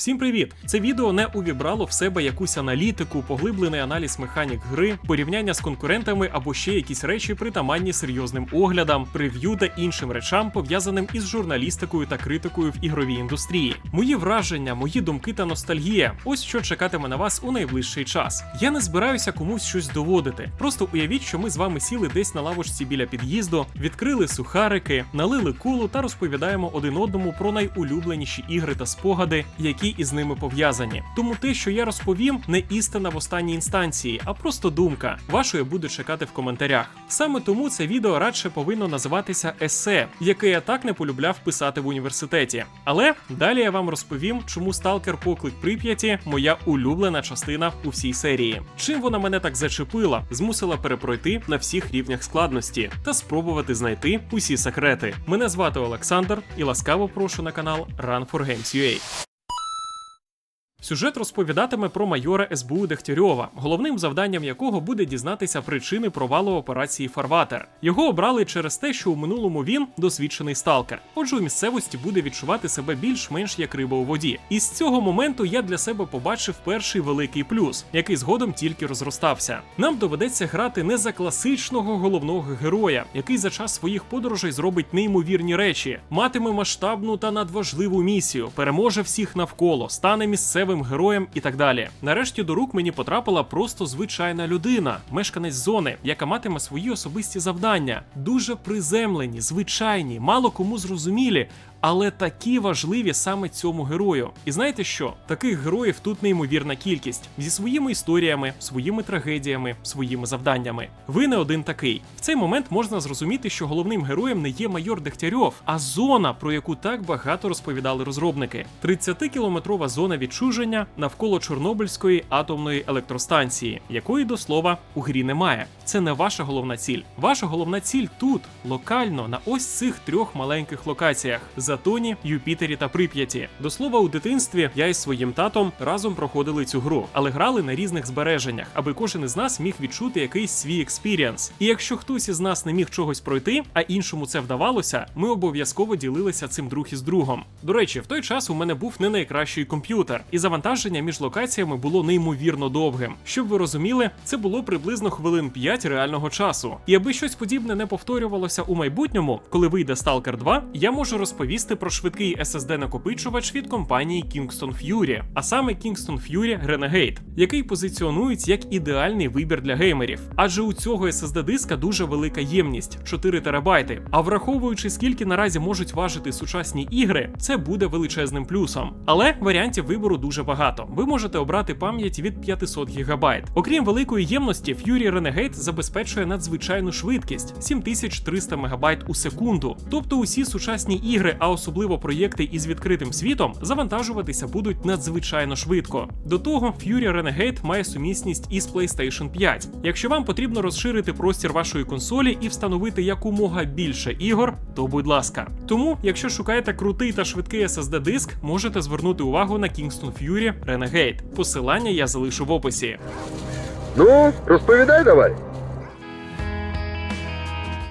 Всім привіт! Це відео не увібрало в себе якусь аналітику, поглиблений аналіз механік гри, порівняння з конкурентами або ще якісь речі притаманні серйозним оглядам, прев'ю та іншим речам, пов'язаним із журналістикою та критикою в ігровій індустрії. Мої враження, мої думки та ностальгія. Ось що чекатиме на вас у найближчий час. Я не збираюся комусь щось доводити. Просто уявіть, що ми з вами сіли десь на лавочці біля під'їзду, відкрили сухарики, налили кулу та розповідаємо один одному про найулюбленіші ігри та спогади, які із ними пов'язані. Тому те, що я розповім, не істина в останній інстанції, а просто думка. Вашу я буду чекати в коментарях. Саме тому це відео радше повинно називатися есе, яке я так не полюбляв писати в університеті. Але далі я вам розповім, чому сталкер поклик Прип'яті моя улюблена частина у всій серії. Чим вона мене так зачепила, змусила перепройти на всіх рівнях складності та спробувати знайти усі секрети. Мене звати Олександр і ласкаво прошу на канал Run for Games UA. Сюжет розповідатиме про майора СБУ Дегтярьова, головним завданням якого буде дізнатися причини провалу операції Фарватер. Його обрали через те, що у минулому він досвідчений сталкер. Отже, у місцевості буде відчувати себе більш-менш як риба у воді. І з цього моменту я для себе побачив перший великий плюс, який згодом тільки розростався. Нам доведеться грати не за класичного головного героя, який за час своїх подорожей зробить неймовірні речі, матиме масштабну та надважливу місію, переможе всіх навколо, стане місцевим героєм і так далі. Нарешті до рук мені потрапила просто звичайна людина, мешканець зони, яка матиме свої особисті завдання, дуже приземлені, звичайні, мало кому зрозумілі. Але такі важливі саме цьому герою. І знаєте що? Таких героїв тут неймовірна кількість зі своїми історіями, своїми трагедіями, своїми завданнями. Ви не один такий. В цей момент можна зрозуміти, що головним героєм не є майор Дегтярьов, а зона, про яку так багато розповідали розробники. 30-кілометрова зона відчуження навколо Чорнобильської атомної електростанції, якої до слова у грі немає. Це не ваша головна ціль. Ваша головна ціль тут, локально, на ось цих трьох маленьких локаціях. Затоні, Юпітері та Прип'яті. До слова, у дитинстві я із своїм татом разом проходили цю гру, але грали на різних збереженнях, аби кожен із нас міг відчути якийсь свій експірієнс. І якщо хтось із нас не міг чогось пройти, а іншому це вдавалося, ми обов'язково ділилися цим друг із другом. До речі, в той час у мене був не найкращий комп'ютер, і завантаження між локаціями було неймовірно довгим. Щоб ви розуміли, це було приблизно хвилин 5 реального часу. І аби щось подібне не повторювалося у майбутньому, коли вийде Stalker 2, я можу розповісти про швидкий SSD-накопичувач від компанії Kingston Fury, а саме Kingston Fury Renegade, який позиціонують як ідеальний вибір для геймерів. Адже у цього SSD-диска дуже велика ємність 4 терабайти. А враховуючи скільки наразі можуть важити сучасні ігри, це буде величезним плюсом. Але варіантів вибору дуже багато. Ви можете обрати пам'ять від 500 ГБ. Окрім великої ємності, Fury Renegade забезпечує надзвичайну швидкість 7300 МБ у секунду. Тобто усі сучасні ігри, а особливо проєкти із відкритим світом, завантажуватися будуть надзвичайно швидко. До того, Fury Renegade має сумісність із PlayStation 5. Якщо вам потрібно розширити простір вашої консолі і встановити якомога більше ігор, то будь ласка. Тому, якщо шукаєте крутий та швидкий SSD-диск, можете звернути увагу на Kingston Fury Renegade. Посилання я залишу в описі. Ну, розповідай давай.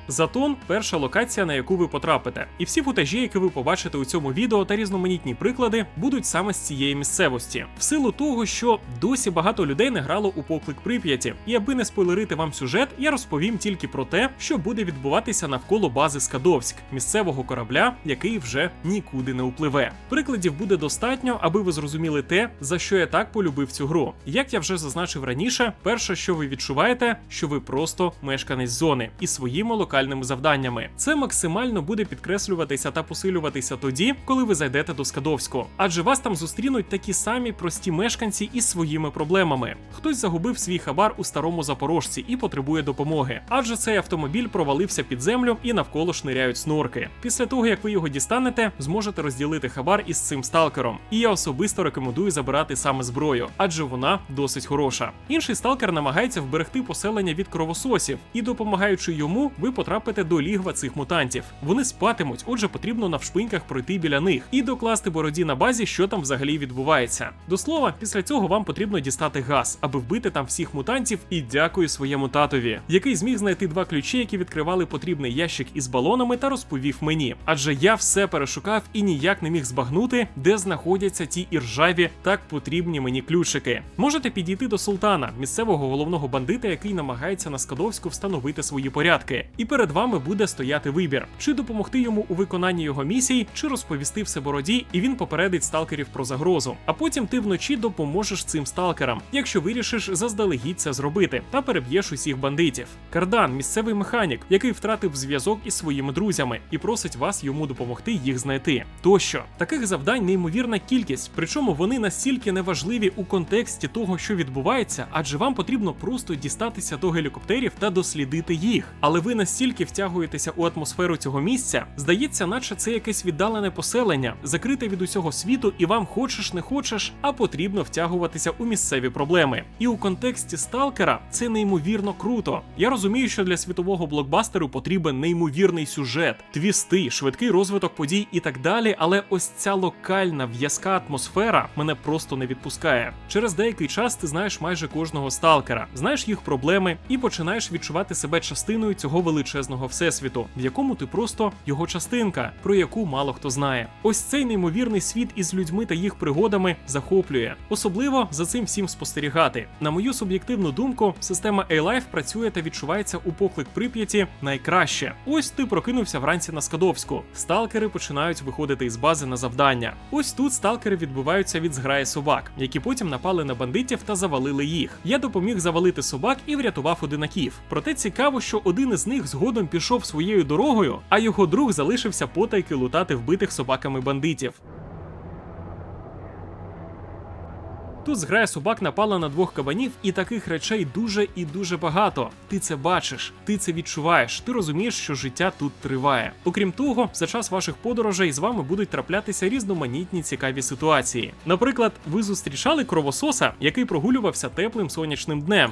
Затон перша локація, на яку ви потрапите. І всі футажі, які ви побачите у цьому відео та різноманітні приклади, будуть саме з цієї місцевості. В силу того, що досі багато людей не грало у поклик Прип'яті. І аби не спойлерити вам сюжет, я розповім тільки про те, що буде відбуватися навколо бази Скадовськ, місцевого корабля, який вже нікуди не впливе. Прикладів буде достатньо, аби ви зрозуміли те, за що я так полюбив цю гру. Як я вже зазначив раніше, перше, що ви відчуваєте, що ви просто мешканець зони і своїми локальними завданнями. Це максимально буде підкреслюватися та посилюватися тоді, коли ви зайдете до Скадовську. Адже вас там зустрінуть такі самі прості мешканці із своїми проблемами. Хтось загубив свій хабар у старому запорожці і потребує допомоги. Адже цей автомобіль провалився під землю і навколо шниряють снорки. Після того, як ви його дістанете, зможете розділити хабар із цим сталкером. І я особисто рекомендую забирати саме зброю, адже вона досить хороша. Інший сталкер намагається вберегти поселення від кровососів, і допомагаючи йому, ви потрапите потрапите до лігва цих мутантів. Вони спатимуть, отже, потрібно навшпиньках пройти біля них і докласти бороді на базі, що там взагалі відбувається. До слова, після цього вам потрібно дістати газ, аби вбити там всіх мутантів. І дякую своєму татові, який зміг знайти два ключі, які відкривали потрібний ящик із балонами, та розповів мені. Адже я все перешукав і ніяк не міг збагнути, де знаходяться ті іржаві так потрібні мені ключики. Можете підійти до султана, місцевого головного бандита, який намагається на Скадовську встановити свої порядки. І перед вами буде стояти вибір: чи допомогти йому у виконанні його місій, чи розповісти все бороді, і він попередить сталкерів про загрозу. А потім ти вночі допоможеш цим сталкерам, якщо вирішиш заздалегідь це зробити, та переб'єш усіх бандитів. Кардан, місцевий механік, який втратив зв'язок із своїми друзями і просить вас йому допомогти їх знайти. Тощо таких завдань неймовірна кількість, причому вони настільки неважливі у контексті того, що відбувається, адже вам потрібно просто дістатися до гелікоптерів та дослідити їх. Але ви настільки втягуєтеся у атмосферу цього місця, здається, наче це якесь віддалене поселення, закрите від усього світу, і вам хочеш не хочеш, а потрібно втягуватися у місцеві проблеми. І у контексті сталкера це неймовірно круто. Я розумію, що для світового блокбастеру потрібен неймовірний сюжет, твісти, швидкий розвиток подій і так далі. Але ось ця локальна в'язка атмосфера мене просто не відпускає. Через деякий час ти знаєш майже кожного сталкера, знаєш їх проблеми і починаєш відчувати себе частиною цього величезного всесвіту, в якому ти просто його частинка, про яку мало хто знає. Ось цей неймовірний світ із людьми та їх пригодами захоплює. Особливо за цим всім спостерігати. На мою суб'єктивну думку, система A-Life працює та відчувається у поклик Прип'яті найкраще. Ось ти прокинувся вранці на Скадовську. Сталкери починають виходити із бази на завдання. Ось тут сталкери відбуваються від зграї собак, які потім напали на бандитів та завалили їх. Я допоміг завалити собак і врятував одинаків. Проте цікаво, що один із них згодом пішов своєю дорогою, а його друг залишився потайки лутати вбитих собаками бандитів. Тут зграя собак напала на двох кабанів, і таких речей дуже і дуже багато. Ти це бачиш, ти це відчуваєш, ти розумієш, що життя тут триває. Окрім того, за час ваших подорожей з вами будуть траплятися різноманітні цікаві ситуації. Наприклад, ви зустрічали кровососа, який прогулювався теплим сонячним днем.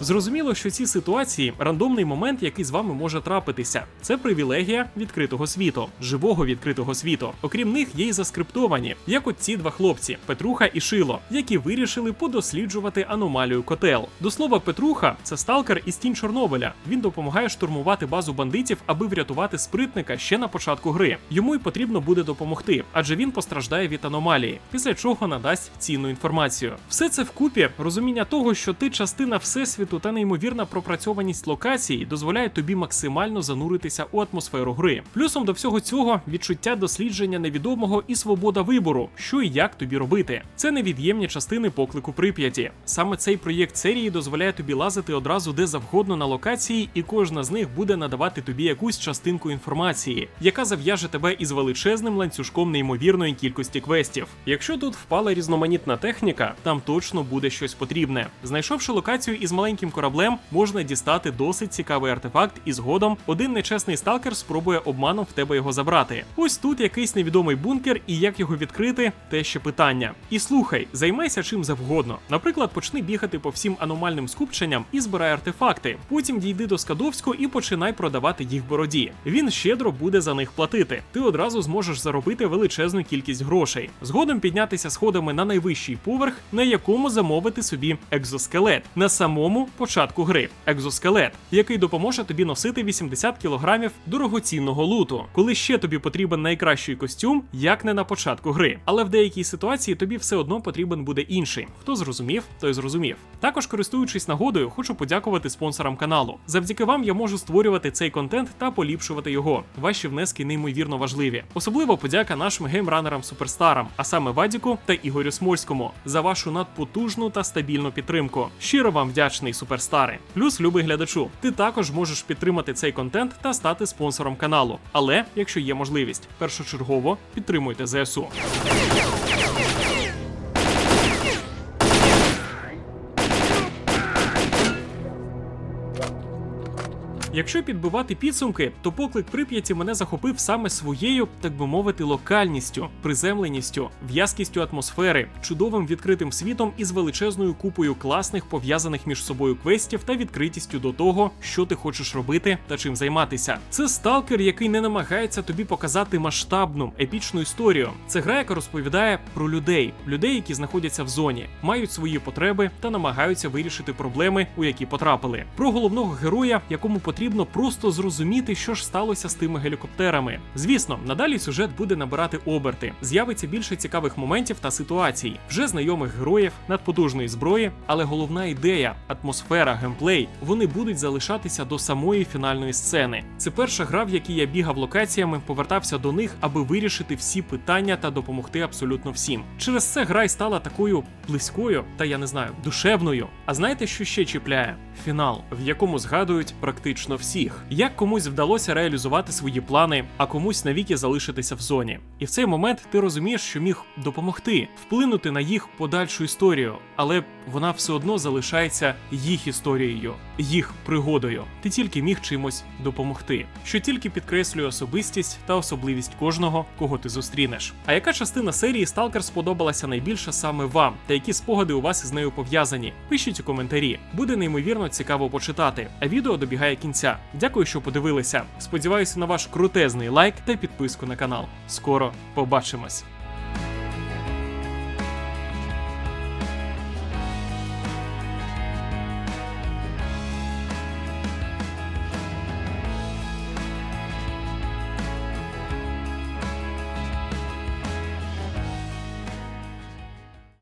Зрозуміло, що ці ситуації рандомний момент, який з вами може трапитися. Це привілегія відкритого світу, живого відкритого світу. Окрім них є й заскриптовані, як от ці два хлопці Петруха і Шило, які вирішили подосліджувати аномалію котел. До слова, Петруха це сталкер із тінь Чорнобиля. Він допомагає штурмувати базу бандитів, аби врятувати спритника ще на початку гри. Йому й потрібно буде допомогти, адже він постраждає від аномалії, після чого надасть цінну інформацію. Все це вкупі розуміння того, що ти частина всесвіту та неймовірна пропрацьованість локації дозволяє тобі максимально зануритися у атмосферу гри. Плюсом до всього цього відчуття дослідження невідомого і свобода вибору, що і як тобі робити. Це невід'ємні частини поклику Прип'яті. Саме цей проєкт серії дозволяє тобі лазити одразу де завгодно на локації, і кожна з них буде надавати тобі якусь частинку інформації, яка зав'яже тебе із величезним ланцюжком неймовірної кількості квестів. Якщо тут впала різноманітна техніка, там точно буде щось потрібне. Знайшовши локацію із маленьким кораблем, можна дістати досить цікавий артефакт, і згодом один нечесний сталкер спробує обманом в тебе його забрати. Ось тут якийсь невідомий бункер, і як його відкрити, те ще питання. І слухай, займайся чим завгодно. Наприклад, почни бігати по всім аномальним скупченням і збирай артефакти. Потім дійди до Скадовського і починай продавати їх бороді. Він щедро буде за них платити. Ти одразу зможеш заробити величезну кількість грошей. Згодом піднятися сходами на найвищий поверх, на якому замовити собі екзоскелет на самому початку гри. Екзоскелет, який допоможе тобі носити 80 кілограмів дорогоцінного луту, коли ще тобі потрібен найкращий костюм, як не на початку гри. Але в деякій ситуації тобі все одно потрібен буде інший. Хто зрозумів, той зрозумів. Також користуючись нагодою, хочу подякувати спонсорам каналу. Завдяки вам я можу створювати цей контент та поліпшувати його. Ваші внески неймовірно важливі. Особливо подяка нашим геймранерам суперстарам, а саме Вадіку та Ігорю Смольському, за вашу надпотужну та стабільну підтримку. Щиро вам вдячний, суперстари. Плюс, любий глядачу, ти також можеш підтримати цей контент та стати спонсором каналу. Але якщо є можливість, першочергово підтримуйте ЗСУ. Якщо підбивати підсумки, то поклик Прип'яті мене захопив саме своєю, так би мовити, локальністю, приземленістю, в'язкістю атмосфери, чудовим відкритим світом із величезною купою класних пов'язаних між собою квестів та відкритістю до того, що ти хочеш робити та чим займатися. Це сталкер, який не намагається тобі показати масштабну епічну історію. Це гра, яка розповідає про людей, людей, які знаходяться в зоні, мають свої потреби та намагаються вирішити проблеми, у які потрапили. Про головного героя, якому потрібно просто зрозуміти, що ж сталося з тими гелікоптерами. Звісно, надалі сюжет буде набирати оберти. З'явиться більше цікавих моментів та ситуацій, вже знайомих героїв, надпотужної зброї, але головна ідея, атмосфера, геймплей вони будуть залишатися до самої фінальної сцени. Це перша гра, в якій я бігав локаціями, повертався до них, аби вирішити всі питання та допомогти абсолютно всім. Через це гра й стала такою близькою, та я не знаю, душевною. А знаєте, що ще чіпляє? Фінал, в якому згадують практично всіх, як комусь вдалося реалізувати свої плани, а комусь навіки залишитися в зоні. І в цей момент ти розумієш, що міг допомогти, вплинути на їх подальшу історію, але вона все одно залишається їх історією, їх пригодою. Ти тільки міг чимось допомогти, що тільки підкреслює особистість та особливість кожного, кого ти зустрінеш. А яка частина серії Сталкер сподобалася найбільше саме вам, та які спогади у вас із нею пов'язані? Пишіть у коментарі. Буде неймовірно цікаво почитати. А відео добігає кінця. Дякую, що подивилися. Сподіваюся на ваш крутезний лайк та підписку на канал. Скоро побачимось.